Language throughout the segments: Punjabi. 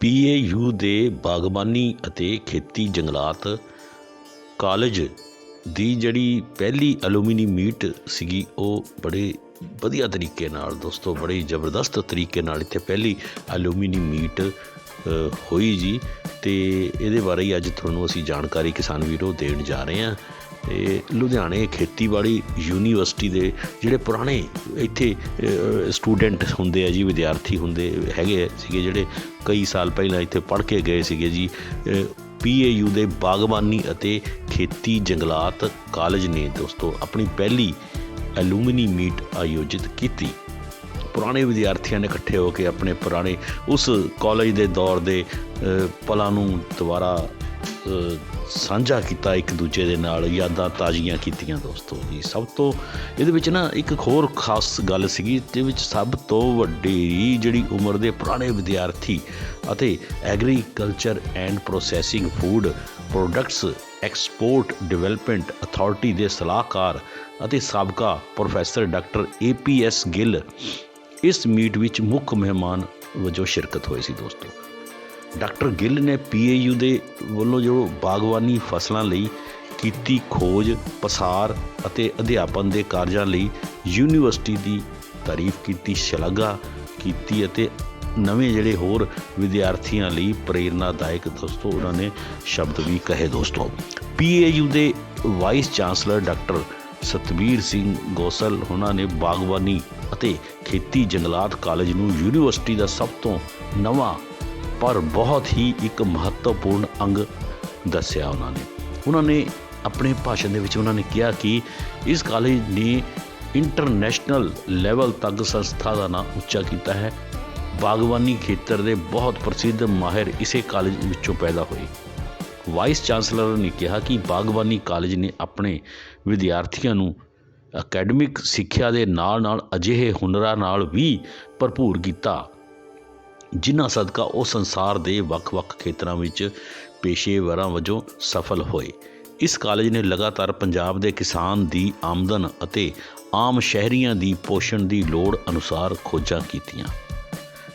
ਪੀਏਯੂ ਦੇ ਬਾਗਬਾਨੀ ਅਤੇ ਖੇਤੀ ਜੰਗਲਾਤ ਕਾਲਜ ਦੀ ਜਿਹੜੀ ਪਹਿਲੀ ਐਲੂਮੀਨੀ ਮੀਟ ਸੀਗੀ, ਉਹ ਬੜੇ ਵਧੀਆ ਤਰੀਕੇ ਨਾਲ, ਦੋਸਤੋ, ਬੜੀ ਜ਼ਬਰਦਸਤ ਤਰੀਕੇ ਨਾਲ ਇੱਥੇ ਪਹਿਲੀ ਐਲੂਮੀਨੀ ਮੀਟ ਹੋਈ ਜੀ। ਤੇ ਇਹਦੇ ਬਾਰੇ ਹੀ ਅੱਜ ਤੁਹਾਨੂੰ ਅਸੀਂ ਜਾਣਕਾਰੀ ਕਿਸਾਨ ਵੀਰੋ ਦੇਣ ਜਾ ਰਹੇ ਹਾਂ। ਤੇ ਲੁਧਿਆਣੇ ਖੇਤੀਬਾੜੀ ਯੂਨੀਵਰਸਿਟੀ ਦੇ ਜਿਹੜੇ ਪੁਰਾਣੇ ਇੱਥੇ ਸਟੂਡੈਂਟ ਹੁੰਦੇ ਆ ਜੀ, ਵਿਦਿਆਰਥੀ ਹੁੰਦੇ ਹੈਗੇ ਸੀਗੇ ਜਿਹੜੇ ਕਈ ਸਾਲ ਪਹਿਲਾਂ ਇੱਥੇ ਪੜ੍ਹ ਕੇ ਗਏ ਸੀਗੇ ਜੀ ਪੀਏਯੂ ਦੇ ਬਾਗਬਾਨੀ ਅਤੇ ਖੇਤੀ ਜੰਗਲਾਤ ਕਾਲਜ ਨੇ ਦੋਸਤੋ ਆਪਣੀ ਪਹਿਲੀ ਐਲੂਮੀਨੀ ਮੀਟ ਆਯੋਜਿਤ ਕੀਤੀ। ਪੁਰਾਣੇ ਵਿਦਿਆਰਥੀਆਂ ਨੇ ਇਕੱਠੇ ਹੋ ਕੇ ਆਪਣੇ ਪੁਰਾਣੇ ਉਸ ਕਾਲਜ ਦੇ ਦੌਰ ਦੇ ਪਲਾਂ ਨੂੰ ਦੁਬਾਰਾ ਸਾਂਝਾ ਕੀਤਾ ਇੱਕ ਦੂਜੇ ਦੇ ਨਾਲ, ਯਾਦਾਂ ਤਾਜ਼ੀਆਂ ਕੀਤੀਆਂ ਦੋਸਤੋ ਜੀ। ਸਭ ਤੋਂ ਇਹਦੇ ਵਿੱਚ ਨਾ ਇੱਕ ਹੋਰ ਖਾਸ ਗੱਲ ਸੀਗੀ ਤੇ ਵਿੱਚ ਸਭ ਤੋਂ ਵੱਡੀ ਜਿਹੜੀ ਉਮਰ ਦੇ ਪੁਰਾਣੇ ਵਿਦਿਆਰਥੀ ਅਤੇ agriculture and processing food products export development authority ਦੇ ਸਲਾਹਕਾਰ ਅਤੇ ਸਾਬਕਾ ਪ੍ਰੋਫੈਸਰ ਡਾਕਟਰ ਏਪੀਐਸ ਗਿੱਲ ਇਸ ਮੀਟ ਵਿੱਚ ਮੁੱਖ ਮਹਿਮਾਨ ਵਜੋਂ ਸ਼ਿਰਕਤ ਹੋਏ ਸੀ ਦੋਸਤੋ। ਡਾਕਟਰ ਗਿੱਲ ਨੇ ਪੀਏਯੂ ਦੇ ਵੱਲੋਂ ਜੋ ਬਾਗਬਾਨੀ ਫਸਲਾਂ ਲਈ ਕੀਤੀ ਖੋਜ, ਪਸਾਰ ਅਤੇ ਅਧਿਆਪਨ ਦੇ ਕਾਰਜਾਂ ਲਈ ਯੂਨੀਵਰਸਿਟੀ ਦੀ ਤਾਰੀਫ ਕੀਤੀ, ਸ਼ਲਾਘਾ ਕੀਤੀ ਅਤੇ ਨਵੇਂ ਜਿਹੜੇ ਹੋਰ ਵਿਦਿਆਰਥੀਆਂ ਲਈ ਪ੍ਰੇਰਨਾਦਾਇਕ ਦੋਸਤੋ ਉਹਨਾਂ ਨੇ ਸ਼ਬਦ ਵੀ ਕਹੇ ਦੋਸਤੋ। ਪੀਏਯੂ ਦੇ vice chancellor doctor Satbir Singh Gosal ਉਹਨਾਂ ਨੇ ਬਾਗਬਾਨੀ ਅਤੇ ਖੇਤੀ ਜੰਗਲਾਤ ਕਾਲਜ ਨੂੰ ਯੂਨੀਵਰਸਿਟੀ ਦਾ ਸਭ ਤੋਂ ਨਵਾਂ ਪਰ ਬਹੁਤ ਹੀ ਇੱਕ ਮਹੱਤਵਪੂਰਨ ਅੰਗ ਦੱਸਿਆ ਉਹਨਾਂ ਨੇ। ਉਹਨਾਂ ਨੇ ਆਪਣੇ ਭਾਸ਼ਣ ਦੇ ਵਿੱਚ ਉਹਨਾਂ ਨੇ ਕਿਹਾ ਕਿ ਇਸ ਕਾਲਜ ਨੇ ਇੰਟਰਨੈਸ਼ਨਲ ਲੈਵਲ ਤੱਕ ਸੰਸਥਾ ਦਾ ਨਾਮ ਉੱਚਾ ਕੀਤਾ ਹੈ। ਬਾਗਬਾਨੀ ਖੇਤਰ ਦੇ ਬਹੁਤ ਪ੍ਰਸਿੱਧ ਮਾਹਿਰ ਇਸੇ ਕਾਲਜ ਵਿੱਚੋਂ ਪੈਦਾ ਹੋਏ। ਵਾਈਸ ਚਾਂਸਲਰ ਨੇ ਕਿਹਾ ਕਿ ਬਾਗਬਾਨੀ ਕਾਲਜ ਨੇ ਆਪਣੇ ਵਿਦਿਆਰਥੀਆਂ ਨੂੰ ਅਕੈਡਮਿਕ ਸਿੱਖਿਆ ਦੇ ਨਾਲ-ਨਾਲ ਅਜਿਹੇ ਹੁਨਰਾਂ ਨਾਲ ਵੀ ਭਰਪੂਰ ਕੀਤਾ। ਜਿਨ੍ਹਾਂ ਸਦਕਾ ਉਹ ਸੰਸਾਰ ਦੇ ਵੱਖ-ਵੱਖ ਖੇਤਰਾਂ ਵਿੱਚ ਪੇਸ਼ੇਵਰਾਂ ਵਜੋਂ ਸਫਲ ਹੋਏ। ਇਸ ਕਾਲਜ ਨੇ ਲਗਾਤਾਰ ਪੰਜਾਬ ਦੇ ਕਿਸਾਨ ਦੀ ਆਮਦਨ ਅਤੇ ਆਮ ਸ਼ਹਿਰੀਆਂ ਦੀ ਪੋਸ਼ਣ ਦੀ ਲੋੜ ਅਨੁਸਾਰ ਖੋਜਾਂ ਕੀਤੀਆਂ।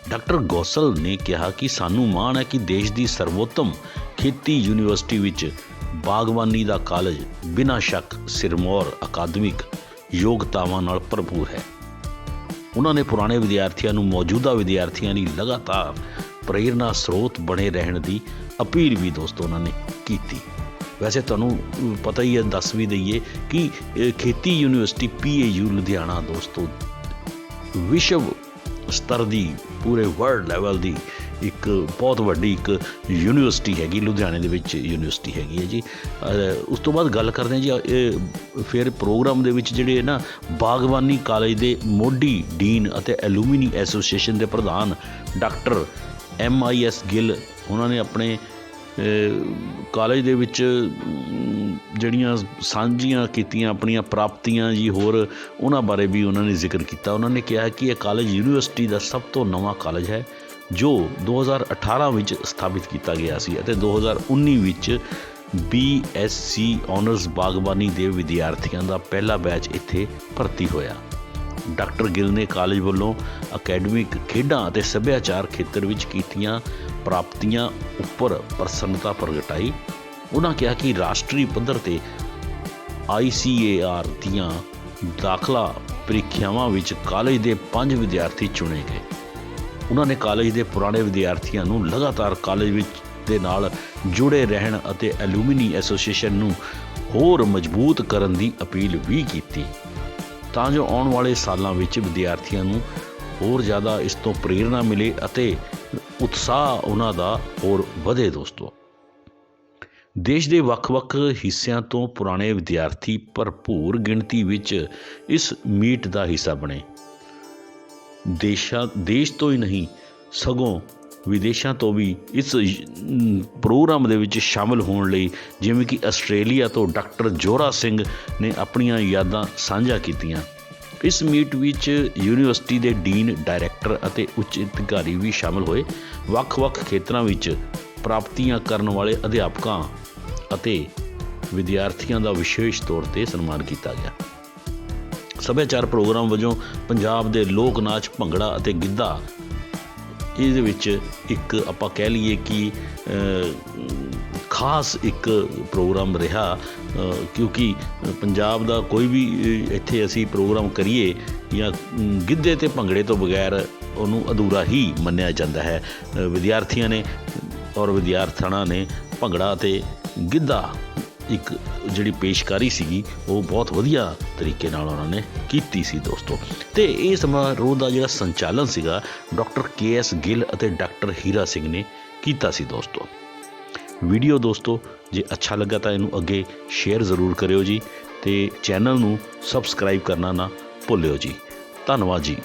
ਡਾਕਟਰ ਗੋਸਲ ਨੇ ਕਿਹਾ ਕਿ ਸਾਨੂੰ ਮਾਣ ਹੈ ਕਿ ਦੇਸ਼ ਦੀ ਸਰਵੋਤਮ ਖੇਤੀ ਯੂਨੀਵਰਸਿਟੀ ਵਿੱਚ ਬਾਗਬਾਨੀ ਦਾ ਕਾਲਜ ਬਿਨਾਂ ਸ਼ੱਕ ਸਿਰਮੌਰ ਅਕਾਦਮਿਕ ਯੋਗਤਾਵਾਂ ਨਾਲ ਭਰਪੂਰ ਹੈ। ਉਹਨਾਂ ਨੇ ਪੁਰਾਣੇ ਵਿਦਿਆਰਥੀਆਂ ਨੂੰ ਮੌਜੂਦਾ ਵਿਦਿਆਰਥੀਆਂ ਲਈ ਲਗਾਤਾਰ ਪ੍ਰੇਰਨਾ ਸਰੋਤ ਬਣੇ ਰਹਿਣ ਦੀ ਅਪੀਲ ਵੀ ਦੋਸਤੋ ਉਹਨਾਂ ਨੇ ਕੀਤੀ। ਵੈਸੇ ਤੁਹਾਨੂੰ ਪਤਾ ਹੀ ਹੈ, ਦੱਸ ਵੀ ਦਈਏ ਕਿ ਖੇਤੀ ਯੂਨੀਵਰਸਿਟੀ ਪੀਏਯੂ ਲੁਧਿਆਣਾ ਦੋਸਤੋ ਵਿਸ਼ਵ ਸਤਰ ਦੀ ਪੂਰੇ ਵਰਲਡ ਲੈਵਲ ਦੀ ਇੱਕ ਬਹੁਤ ਵੱਡੀ ਇੱਕ ਯੂਨੀਵਰਸਿਟੀ ਹੈਗੀ, ਲੁਧਿਆਣੇ ਦੇ ਵਿੱਚ ਯੂਨੀਵਰਸਿਟੀ ਹੈਗੀ ਹੈ ਜੀ। ਉਸ ਤੋਂ ਬਾਅਦ ਗੱਲ ਕਰਦੇ ਹਾਂ ਜੀ, ਇਹ ਫਿਰ ਪ੍ਰੋਗਰਾਮ ਦੇ ਵਿੱਚ ਜਿਹੜੇ ਨਾ ਬਾਗਬਾਨੀ ਕਾਲਜ ਦੇ ਮੋਢੀ ਡੀਨ ਅਤੇ ਐਲੂਮੀਨੀ ਐਸੋਸੀਏਸ਼ਨ ਦੇ ਪ੍ਰਧਾਨ doctor M I S Gill, ਉਹਨਾਂ ਨੇ ਆਪਣੇ ਕਾਲਜ ਦੇ ਵਿੱਚ ਜਿਹੜੀਆਂ ਸਾਂਝੀਆਂ ਕੀਤੀਆਂ ਆਪਣੀਆਂ ਪ੍ਰਾਪਤੀਆਂ ਜੀ ਹੋਰ, ਉਹਨਾਂ ਬਾਰੇ ਵੀ ਉਹਨਾਂ ਨੇ ਜ਼ਿਕਰ ਕੀਤਾ। ਉਹਨਾਂ ਨੇ ਕਿਹਾ ਕਿ ਇਹ ਕਾਲਜ ਯੂਨੀਵਰਸਿਟੀ ਦਾ ਸਭ ਤੋਂ ਨਵਾਂ ਕਾਲਜ ਹੈ। ਜੋ 2018 ਵਿੱਚ ਸਥਾਪਿਤ ਕੀਤਾ ਗਿਆ ਸੀ ਅਤੇ 2019 ਵਿੱਚ BSc ਆਨਰਸ ਬਾਗਬਾਨੀ ਦੇ ਵਿਦਿਆਰਥੀਆਂ ਦਾ ਪਹਿਲਾ ਬੈਚ ਇੱਥੇ ਭਰਤੀ ਹੋਇਆ। ਡਾਕਟਰ ਗਿੱਲ ਨੇ ਕਾਲਜ ਵੱਲੋਂ ਅਕੈਡਮਿਕ ਖੇਡਾਂ ਅਤੇ ਸੱਭਿਆਚਾਰ ਖੇਤਰ ਵਿੱਚ ਕੀਤੀਆਂ ਪ੍ਰਾਪਤੀਆਂ ਉੱਪਰ ਪ੍ਰਸੰਨਤਾ ਪ੍ਰਗਟਾਈ। ਉਹਨਾਂ ਕਿਹਾ ਕਿ ਰਾਸ਼ਟਰੀ ਪੱਧਰ ਤੇ ICAR ਦੀਆਂ ਦਾਖਲਾ ਪ੍ਰੀਖਿਆਵਾਂ ਵਿੱਚ ਕਾਲਜ ਦੇ ਪੰਜ ਵਿਦਿਆਰਥੀ ਚੁਣੇ ਗਏ। ਉਹਨਾਂ ਨੇ ਕਾਲਜ ਦੇ ਪੁਰਾਣੇ ਵਿਦਿਆਰਥੀਆਂ ਨੂੰ ਲਗਾਤਾਰ ਕਾਲਜ ਵਿੱਚ ਦੇ ਨਾਲ ਜੁੜੇ ਰਹਿਣ ਅਤੇ ਐਲੂਮੀਨੀ ਐਸੋਸੀਏਸ਼ਨ ਨੂੰ ਹੋਰ ਮਜ਼ਬੂਤ ਕਰਨ ਦੀ ਅਪੀਲ ਵੀ ਕੀਤੀ। ਤਾਂ ਜੋ ਆਉਣ ਵਾਲੇ ਸਾਲਾਂ ਵਿੱਚ ਵਿਦਿਆਰਥੀਆਂ ਨੂੰ ਹੋਰ ਜ਼ਿਆਦਾ ਇਸ ਤੋਂ ਪ੍ਰੇਰਣਾ ਮਿਲੇ ਅਤੇ ਉਤਸ਼ਾਹ ਉਹਨਾਂ ਦਾ ਹੋਰ ਵਧੇ ਦੋਸਤੋ। ਦੇਸ਼ ਦੇ ਵੱਖ-ਵੱਖ ਹਿੱਸਿਆਂ ਤੋਂ ਪੁਰਾਣੇ ਵਿਦਿਆਰਥੀ ਭਰਪੂਰ ਗਿਣਤੀ ਵਿੱਚ ਇਸ ਮੀਟ ਦਾ ਹਿੱਸਾ ਬਣੇ। ਦੇਸ਼ਾਂ ਦੇਸ਼ ਤੋਂ ਹੀ ਨਹੀਂ, ਸਗੋਂ ਵਿਦੇਸ਼ਾਂ ਤੋਂ ਵੀ ਇਸ ਪ੍ਰੋਗਰਾਮ ਦੇ ਵਿੱਚ ਸ਼ਾਮਲ ਹੋਣ ਲਈ ਜਿਵੇਂ ਕਿ ਆਸਟ੍ਰੇਲੀਆ ਤੋਂ ਡਾਕਟਰ ਜੋਰਾ ਸਿੰਘ ਨੇ ਆਪਣੀਆਂ ਯਾਦਾਂ ਸਾਂਝਾ ਕੀਤੀਆਂ। ਇਸ ਮੀਟ ਵਿੱਚ ਯੂਨੀਵਰਸਿਟੀ ਦੇ ਡੀਨ, ਡਾਇਰੈਕਟਰ ਅਤੇ ਉੱਚ ਅਧਿਕਾਰੀ ਵੀ ਸ਼ਾਮਲ ਹੋਏ। ਵੱਖ-ਵੱਖ ਖੇਤਰਾਂ ਵਿੱਚ ਪ੍ਰਾਪਤੀਆਂ ਕਰਨ ਵਾਲੇ ਅਧਿਆਪਕਾਂ ਅਤੇ ਵਿਦਿਆਰਥੀਆਂ ਦਾ ਵਿਸ਼ੇਸ਼ ਤੌਰ ਤੇ ਸਨਮਾਨ ਕੀਤਾ ਗਿਆ। ਸੱਭਿਆਚਾਰ ਪ੍ਰੋਗਰਾਮ ਵਜੋਂ ਪੰਜਾਬ ਦੇ ਲੋਕ ਨਾਚ, ਭੰਗੜਾ ਅਤੇ ਗਿੱਧਾ। ਇਹਦੇ ਵਿੱਚ ਇੱਕ ਆਪਾਂ ਕਹਿ ਲਈਏ ਕਿ ਖਾਸ ਇੱਕ ਪ੍ਰੋਗਰਾਮ ਰਿਹਾ। ਕਿਉਂਕਿ ਪੰਜਾਬ ਦਾ ਕੋਈ ਵੀ ਇੱਥੇ ਅਸੀਂ ਪ੍ਰੋਗਰਾਮ ਕਰੀਏ ਜਾਂ ਗਿੱਧੇ ਤੇ ਭੰਗੜੇ ਤੋਂ ਬਗੈਰ ਉਹਨੂੰ ਅਧੂਰਾ ਹੀ ਮੰਨਿਆ ਜਾਂਦਾ ਹੈ। ਵਿਦਿਆਰਥੀਆਂ ਨੇ ਔਰ ਵਿਦਿਆਰਥਣਾਂ ਨੇ ਭੰਗੜਾ ਤੇ ਗਿੱਧਾ ਇੱਕ ਜਿਹੜੀ ਪੇਸ਼ਕਾਰੀ ਸੀਗੀ, ਉਹ ਬਹੁਤ ਵਧੀਆ ਤਰੀਕੇ ਨਾਲ ਉਹਨਾਂ ਨੇ ਕੀਤੀ ਸੀ ਦੋਸਤੋ। ਤੇ ਇਹ ਸਮਾਰੋਹ ਦਾ ਜਿਹੜਾ ਸੰਚਾਲਨ ਸੀਗਾ, ਡਾਕਟਰ ਕੇ ਐਸ ਗਿੱਲ ਅਤੇ ਡਾਕਟਰ ਹੀਰਾ ਸਿੰਘ ਨੇ ਕੀਤਾ ਸੀ ਦੋਸਤੋ। ਵੀਡੀਓ ਦੋਸਤੋ, ਜੇ ਅੱਛਾ ਲੱਗਾ ਤਾਂ ਇਹਨੂੰ ਅੱਗੇ ਸ਼ੇਅਰ ਜ਼ਰੂਰ ਕਰਿਓ ਜੀ ਤੇ ਚੈਨਲ ਨੂੰ ਸਬਸਕ੍ਰਾਈਬ ਕਰਨਾ ਨਾ ਭੁੱਲਿਓ ਜੀ। ਧੰਨਵਾਦ ਜੀ।